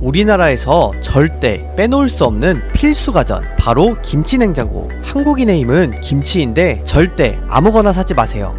우리나라에서 절대 빼놓을 수 없는 필수 가전 바로 김치 냉장고. 한국인의 힘은 김치인데 절대 아무거나 사지 마세요.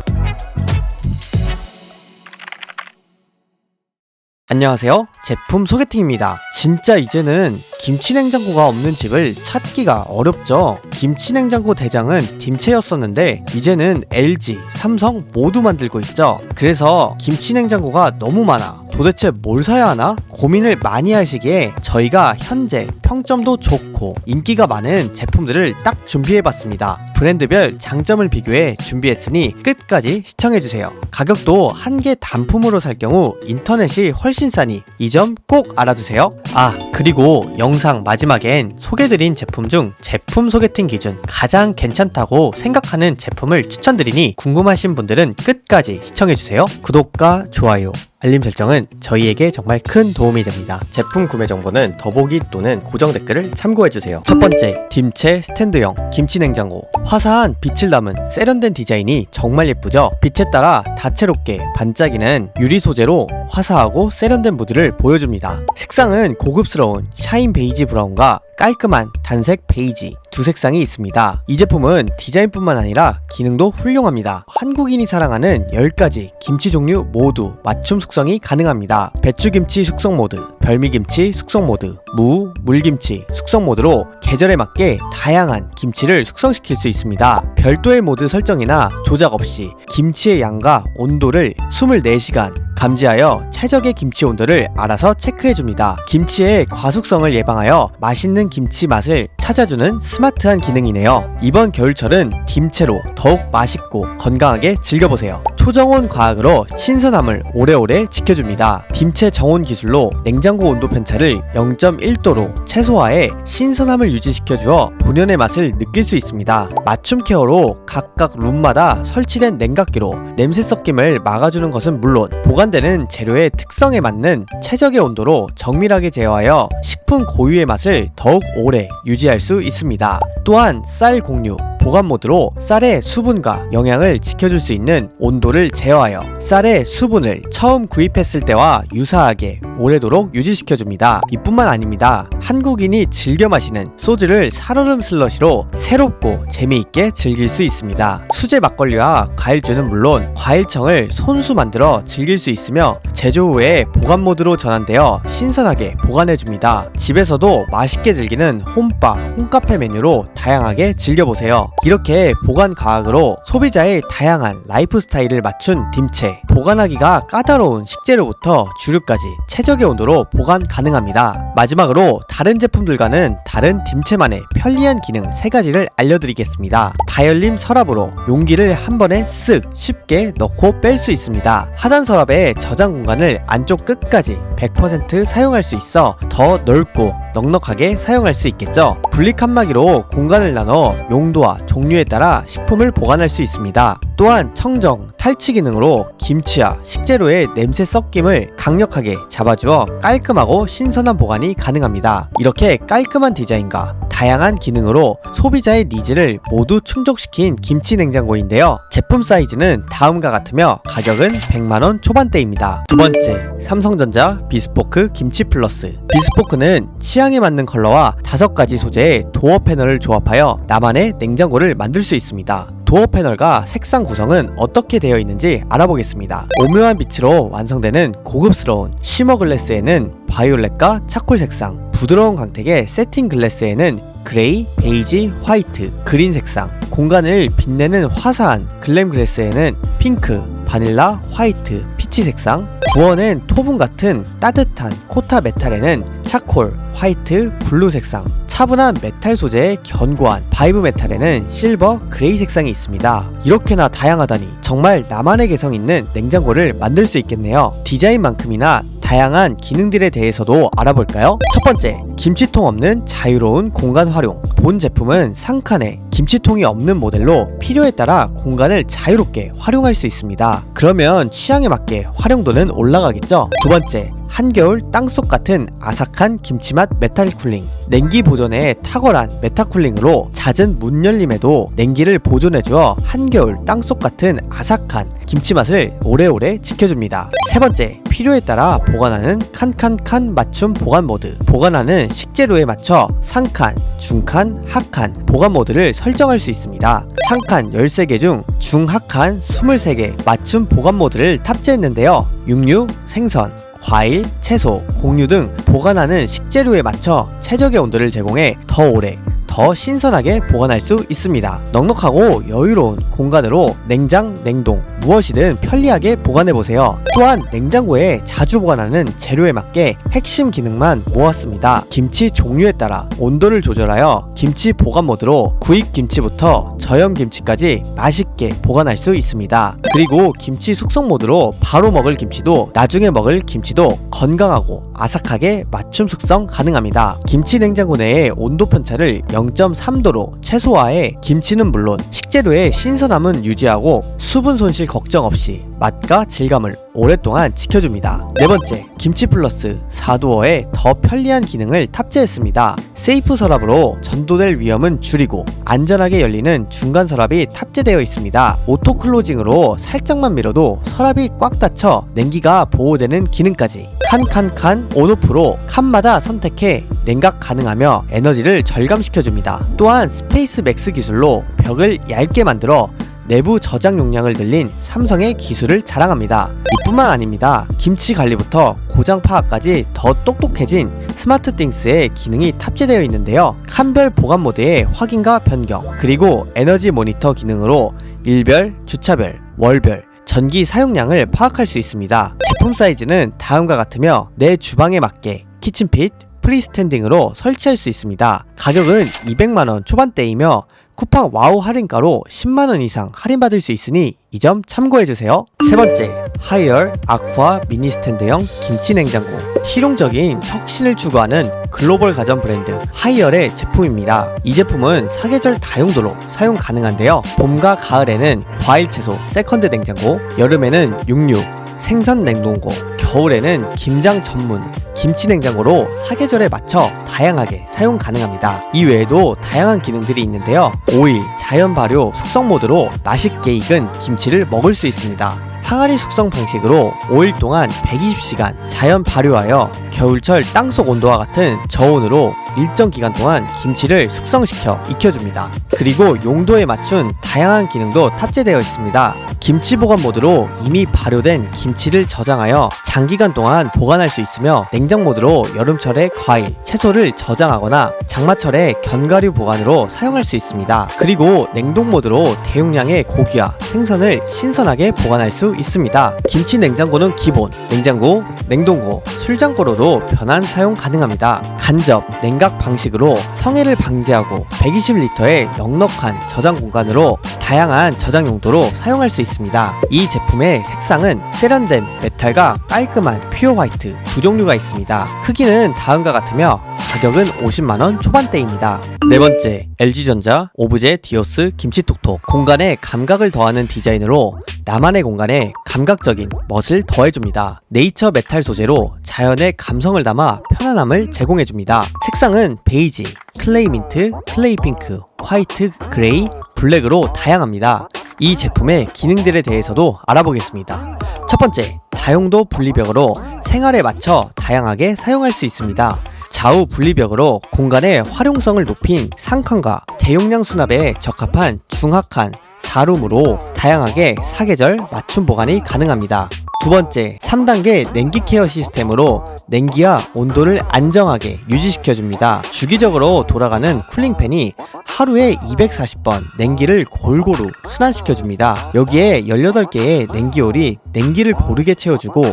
안녕하세요. 제품 소개팅입니다. 진짜 이제는 김치 냉장고가 없는 집을 찾기가 어렵죠. 김치 냉장고 대장은 딤체였었는데 이제는 LG, 삼성 모두 만들고 있죠. 그래서 김치 냉장고가 너무 많아. 도대체 뭘 사야 하나 고민을 많이 하시기에 저희가 현재 평점도 좋고 인기가 많은 제품들을 딱 준비해봤습니다. 브랜드별 장점을 비교해 준비했으니 끝까지 시청해주세요. 가격도 한 개 단품으로 살 경우 인터넷이 훨씬 싸니 이 점 꼭 알아두세요. 아, 그리고 영상 마지막엔 소개드린 제품 중 제품 소개팅 기준 가장 괜찮다고 생각하는 제품을 추천드리니 궁금하신 분들은 끝까지 시청해주세요. 구독과 좋아요, 알림 설정은 저희에게 정말 큰 도움이 됩니다. 제품 구매 정보는 더보기 또는 고정 댓글을 참고해주세요. 첫 번째, 딤체 스탠드형 김치 냉장고. 화사한 빛을 담은 세련된 디자인이 정말 예쁘죠? 빛에 따라 다채롭게 반짝이는 유리 소재로 화사하고 세련된 무드를 보여줍니다. 색상은 고급스러운 샤인 베이지 브라운과 깔끔한 단색 베이지 두 색상이 있습니다. 이 제품은 디자인뿐만 아니라 기능도 훌륭합니다. 한국인이 사랑하는 10가지 김치 종류 모두 맞춤 숙성이 가능합니다. 배추김치 숙성 모드, 별미김치 숙성 모드, 무, 물김치 숙성 모드로 계절에 맞게 다양한 김치를 숙성시킬 수 있습니다. 별도의 모드 설정이나 조작 없이 김치의 양과 온도를 24시간 감지하여 최적의 김치 온도를 알아서 체크해줍니다. 김치의 과숙성을 예방하여 맛있는 김치 맛을 찾아주는 스마트한 기능이네요. 이번 겨울철은 김채로 더욱 맛있고 건강하게 즐겨보세요. 초정온 과학으로 신선함을 오래오래 지켜줍니다. 김채 정온 기술로 냉장고 온도 편차를 0.1도로 최소화해 신선함을 유지시켜 주어 본연의 맛을 느낄 수 있습니다. 맞춤 케어로 각각 룸마다 설치된 냉각기로 냄새 섞임을 막아주는 것은 물론 보관 되는 재료의 특성에 맞는 최적의 온도로 정밀하게 제어하여 식품 고유의 맛을 더욱 오래 유지할 수 있습니다. 또한 쌀 공유, 보관 모드로 쌀의 수분과 영양을 지켜줄 수 있는 온도를 제어하여 쌀의 수분을 처음 구입했을 때와 유사하게 오래도록 유지시켜줍니다. 이뿐만 아닙니다. 한국인이 즐겨 마시는 소주를 살얼음 슬러시로 새롭고 재미있게 즐길 수 있습니다. 수제 막걸리와 과일주는 물론 과일청을 손수 만들어 즐길 수 있으며 제조 후에 보관 모드로 전환되어 신선하게 보관해줍니다. 집에서도 맛있게 즐기는 홈바, 홈카페 메뉴로 다양하게 즐겨보세요. 이렇게 보관 과학으로 소비자의 다양한 라이프 스타일을 맞춘 딤체 보관하기가 까다로운 식재료부터 주류까지 최적의 온도로 보관 가능합니다. 마지막으로 다른 제품들과는 다른 딤체만의 편리한 기능 3가지를 알려드리겠습니다. 다이얼림 서랍으로 용기를 한 번에 쓱 쉽게 넣고 뺄 수 있습니다. 하단 서랍의 저장 공간을 안쪽 끝까지 100% 사용할 수 있어 더 넓고 넉넉하게 사용할 수 있겠죠. 분리 칸막이로 공간을 나눠 용도와 종류에 따라 식품을 보관할 수 있습니다. 또한 청정, 탈취 기능으로 김치와 식재료의 냄새 섞임을 강력하게 잡아주어 깔끔하고 신선한 보관이 가능합니다. 이렇게 깔끔한 디자인과 다양한 기능으로 소비자의 니즈를 모두 충족시킨 김치 냉장고인데요. 제품 사이즈는 다음과 같으며 가격은 100만원 초반대입니다. 두 번째, 삼성전자 비스포크 김치 플러스. 비스포크는 취향에 맞는 컬러와 다섯 가지 소재의 도어 패널을 조합하여 나만의 냉장고를 만들 수 있습니다. 도어 패널과 색상 구성은 어떻게 되어 있는지 알아보겠습니다. 오묘한 빛으로 완성되는 고급스러운 쉬머 글래스에는 바이올렛과 차콜 색상, 부드러운 광택의 세팅 글래스에는 그레이, 베이지, 화이트, 그린 색상, 공간을 빛내는 화사한 글램 글래스에는 핑크, 바닐라, 화이트, 피치 색상, 구워낸 토분 같은 따뜻한 코타 메탈에는 차콜, 화이트, 블루 색상, 차분한 메탈 소재의 견고한 바이브 메탈에는 실버, 그레이 색상이 있습니다. 이렇게나 다양하다니 정말 나만의 개성 있는 냉장고를 만들 수 있겠네요. 디자인만큼이나 다양한 기능들에 대해서도 알아볼까요? 첫 번째, 김치통 없는 자유로운 공간 활용. 본 제품은 상칸에 김치통이 없는 모델로 필요에 따라 공간을 자유롭게 활용할 수 있습니다. 그러면 취향에 맞게 활용도는 올라가겠죠? 두 번째, 한겨울 땅속 같은 아삭한 김치맛 메탈 쿨링 냉기 보존에 탁월한 메타쿨링으로 잦은 문 열림에도 냉기를 보존해주어 한겨울 땅속 같은 아삭한 김치 맛을 오래오래 지켜줍니다. 세 번째, 필요에 따라 보관하는 칸칸칸 맞춤 보관 모드. 보관하는 식재료에 맞춰 상칸, 중칸, 하칸 보관 모드를 설정할 수 있습니다. 상칸 13개 중 중하칸 23개 맞춤 보관 모드를 탑재했는데요. 육류, 생선, 과일, 채소, 곡류 등 보관하는 식재료에 맞춰 최적의 온도를 제공해 더 오래 더 신선하게 보관할 수 있습니다. 넉넉하고 여유로운 공간으로 냉장, 냉동, 무엇이든 편리하게 보관해 보세요. 또한 냉장고에 자주 보관하는 재료에 맞게 핵심 기능만 모았습니다. 김치 종류에 따라 온도를 조절하여 김치 보관 모드로 구입 김치부터 저염 김치까지 맛있게 보관할 수 있습니다. 그리고 김치 숙성 모드로 바로 먹을 김치도 나중에 먹을 김치도 건강하고 아삭하게 맞춤 숙성 가능합니다. 김치 냉장고 내의 온도 편차를 0.3도로 최소화해 김치는 물론 식재료의 신선함은 유지하고 수분 손실 걱정 없이 맛과 질감을 오랫동안 지켜줍니다. 네 번째, 김치 플러스 4도어에 더 편리한 기능을 탑재했습니다. 세이프 서랍으로 전도될 위험은 줄이고 안전하게 열리는 중간 서랍이 탑재되어 있습니다. 오토 클로징으로 살짝만 밀어도 서랍이 꽉 닫혀 냉기가 보호되는 기능까지 칸칸칸 온오프로 칸마다 선택해 냉각 가능하며 에너지를 절감시켜줍니다. 또한 스페이스 맥스 기술로 벽을 얇게 만들어 내부 저장 용량을 늘린 삼성의 기술을 자랑합니다. 이뿐만 아닙니다. 김치 관리부터 고장 파악까지 더 똑똑해진 스마트 띵스의 기능이 탑재되어 있는데요. 칸별 보관 모드의 확인과 변경, 그리고 에너지 모니터 기능으로 일별, 주차별, 월별, 전기 사용량을 파악할 수 있습니다. 제품 사이즈는 다음과 같으며 내 주방에 맞게 키친핏, 프리스탠딩으로 설치할 수 있습니다. 가격은 200만원 초반대이며 쿠팡 와우 할인가로 10만원 이상 할인받을 수 있으니 이 점 참고해주세요. 세 번째, 하이얼 아쿠아 미니 스탠드형 김치 냉장고. 실용적인 혁신을 추구하는 글로벌 가전 브랜드 하이얼의 제품입니다. 이 제품은 사계절 다용도로 사용 가능한데요. 봄과 가을에는 과일 채소 세컨드 냉장고, 여름에는 육류, 생선 냉동고, 겨울에는 김장 전문 김치 냉장고로 사계절에 맞춰 다양하게 사용 가능합니다. 이 외에도 다양한 기능들이 있는데요. 오일, 자연 발효, 숙성 모드로 맛있게 익은 김치를 먹을 수 있습니다. 항아리 숙성 방식으로 5일 동안 120시간 자연 발효하여 겨울철 땅속 온도와 같은 저온으로 일정 기간 동안 김치를 숙성시켜 익혀줍니다. 그리고 용도에 맞춘 다양한 기능도 탑재되어 있습니다. 김치 보관 모드로 이미 발효된 김치를 저장하여 장기간 동안 보관할 수 있으며 냉장 모드로 여름철에 과일, 채소를 저장하거나 장마철에 견과류 보관으로 사용할 수 있습니다. 그리고 냉동 모드로 대용량의 고기와 생선을 신선하게 보관할 수 있습니다. 김치 냉장고는 기본, 냉장고, 냉동고, 술장고로도 변환 사용 가능합니다. 간접, 냉각 방식으로 성해를 방지하고 120리터의 넉넉한 저장 공간으로 다양한 저장 용도로 사용할 수 있습니다. 이 제품의 색상은 세련된 메탈과 깔끔한 퓨어 화이트 두 종류가 있습니다. 크기는 다음과 같으며 가격은 50만원 초반대입니다. 네 번째, LG전자 오브제 디오스 김치톡톡 공간에 감각을 더하는 디자인으로 나만의 공간에 감각적인 멋을 더해줍니다. 네이처 메탈 소재로 자연의 감성을 담아 편안함을 제공해줍니다. 색상은 베이지, 클레이 민트, 클레이 핑크, 화이트, 그레이, 블랙으로 다양합니다. 이 제품의 기능들에 대해서도 알아보겠습니다. 첫 번째, 다용도 분리벽으로 생활에 맞춰 다양하게 사용할 수 있습니다. 좌우 분리벽으로 공간의 활용성을 높인 상칸과 대용량 수납에 적합한 중하칸, 4룸으로 다양하게 사계절 맞춤 보관이 가능합니다. 두 번째, 3단계 냉기 케어 시스템으로 냉기와 온도를 안정하게 유지시켜줍니다. 주기적으로 돌아가는 쿨링팬이 하루에 240번 냉기를 골고루 순환시켜줍니다. 여기에 18개의 냉기홀이 냉기를 고르게 채워주고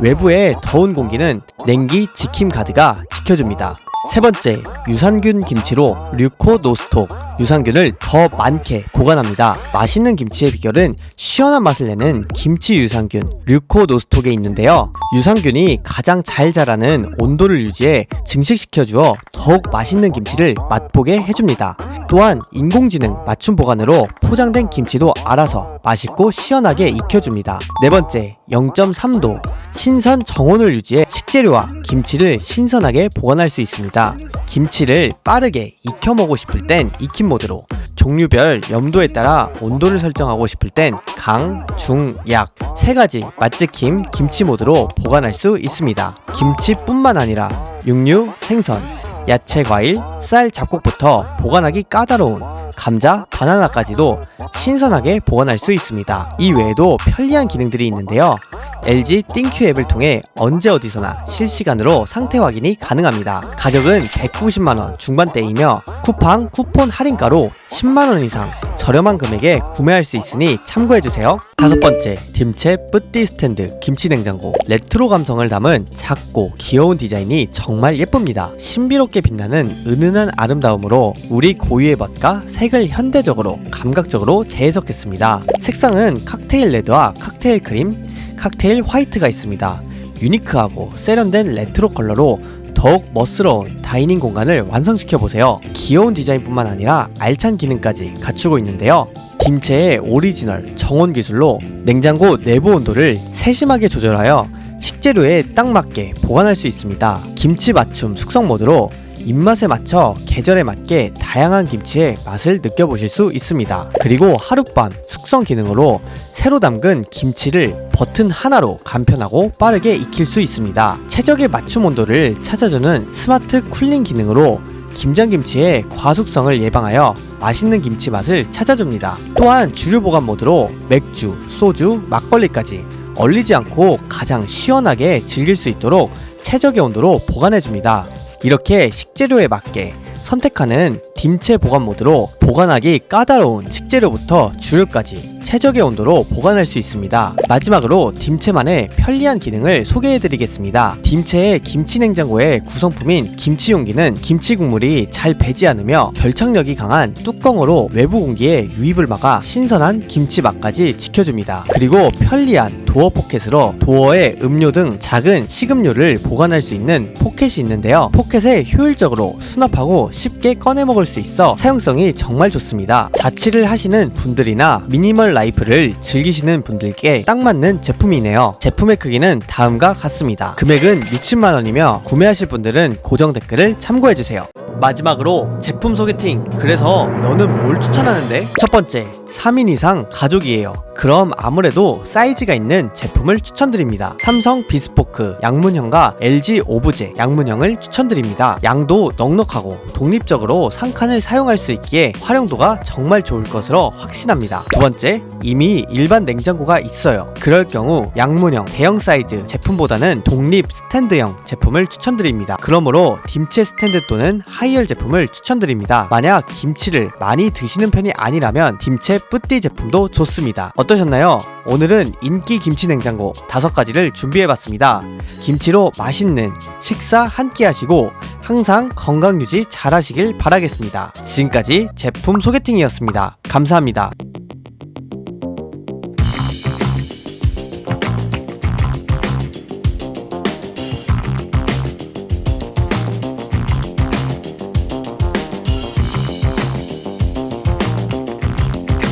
외부의 더운 공기는 냉기 지킴 가드가 지켜줍니다. 세 번째, 유산균 김치로 류코 노스톡. 유산균을 더 많게 보관합니다. 맛있는 김치의 비결은 시원한 맛을 내는 김치 유산균 류코 노스톡에 있는데요. 유산균이 가장 잘 자라는 온도를 유지해 증식시켜 주어 더욱 맛있는 김치를 맛보게 해줍니다. 또한 인공지능 맞춤 보관으로 포장된 김치도 알아서 맛있고 시원하게 익혀줍니다. 네 번째, 0.3도 신선 정온을 유지해 식재료와 김치를 신선하게 보관할 수 있습니다. 김치를 빠르게 익혀 먹고 싶을 땐 익힌 모드로 종류별 염도에 따라 온도를 설정하고 싶을 땐 강, 중, 약 세 가지 맛지킴 김치 모드로 보관할 수 있습니다. 김치뿐만 아니라 육류, 생선, 야채, 과일, 쌀, 잡곡부터 보관하기 까다로운 감자, 바나나까지도 신선하게 보관할 수 있습니다. 이 외에도 편리한 기능들이 있는데요. LG 띵큐 앱을 통해 언제 어디서나 실시간으로 상태 확인이 가능합니다. 가격은 190만원 중반대이며 쿠팡 쿠폰 할인가로 10만원 이상 저렴한 금액에 구매할 수 있으니 참고해주세요. 다섯 번째, 딤체 뿌띠 스탠드 김치 냉장고. 레트로 감성을 담은 작고 귀여운 디자인이 정말 예쁩니다. 신비롭게 빛나는 은은한 아름다움으로 우리 고유의 멋과 색을 현대적으로 감각적으로 재해석했습니다. 색상은 칵테일 레드와 칵테일 크림, 칵테일 화이트가 있습니다. 유니크하고 세련된 레트로 컬러로 더욱 멋스러운 다이닝 공간을 완성시켜 보세요. 귀여운 디자인뿐만 아니라 알찬 기능까지 갖추고 있는데요. 딤체의 오리지널 정원 기술로 냉장고 내부 온도를 세심하게 조절하여 식재료에 딱 맞게 보관할 수 있습니다. 김치 맞춤 숙성 모드로 입맛에 맞춰 계절에 맞게 다양한 김치의 맛을 느껴보실 수 있습니다. 그리고 하룻밤 숙성 기능으로 새로 담근 김치를 버튼 하나로 간편하고 빠르게 익힐 수 있습니다. 최적의 맞춤 온도를 찾아주는 스마트 쿨링 기능으로 김장김치의 과숙성을 예방하여 맛있는 김치 맛을 찾아줍니다. 또한 주류 보관 모드로 맥주, 소주, 막걸리까지 얼리지 않고 가장 시원하게 즐길 수 있도록 최적의 온도로 보관해줍니다. 이렇게 식재료에 맞게 선택하는 딤체 보관 모드로 보관하기 까다로운 식재료부터 주류까지 최적의 온도로 보관할 수 있습니다. 마지막으로 딤체만의 편리한 기능을 소개해드리겠습니다. 딤체의 김치 냉장고의 구성품인 김치 용기는 김치 국물이 잘 배지 않으며 결착력이 강한 뚜껑으로 외부 공기에 유입을 막아 신선한 김치 맛까지 지켜줍니다. 그리고 편리한 도어 포켓으로 도어에 음료 등 작은 식음료를 보관할 수 있는 포켓이 있는데요. 포켓에 효율적으로 수납하고 쉽게 꺼내 먹을 수 있어 사용성이 정말 좋습니다. 자취를 하시는 분들이나 미니멀 라이프를 즐기시는 분들께 딱 맞는 제품이네요. 제품의 크기는 다음과 같습니다. 금액은 60만원이며 구매하실 분들은 고정 댓글을 참고해주세요. 마지막으로 제품 소개팅. 그래서 너는 뭘 추천하는데? 첫 번째, 3인 이상 가족이에요. 그럼 아무래도 사이즈가 있는 제품을 추천드립니다. 삼성 비스포크 양문형과 LG 오브제 양문형을 추천드립니다. 양도 넉넉하고 독립적으로 상칸을 사용할 수 있기에 활용도가 정말 좋을 것으로 확신합니다. 두 번째, 이미 일반 냉장고가 있어요. 그럴 경우 양문형 대형 사이즈 제품보다는 독립 스탠드형 제품을 추천드립니다. 그러므로 딤체 스탠드 또는 하이얼 제품을 추천드립니다. 만약 김치를 많이 드시는 편이 아니라면 딤체 뿌띠 제품도 좋습니다. 어 떠셨나요? 오늘은 인기 김치 냉장고 다섯 가지를 준비해봤습니다. 김치로 맛있는 식사 한 끼 하시고 항상 건강 유지 잘 하시길 바라겠습니다. 지금까지 제품 소개팅이었습니다. 감사합니다.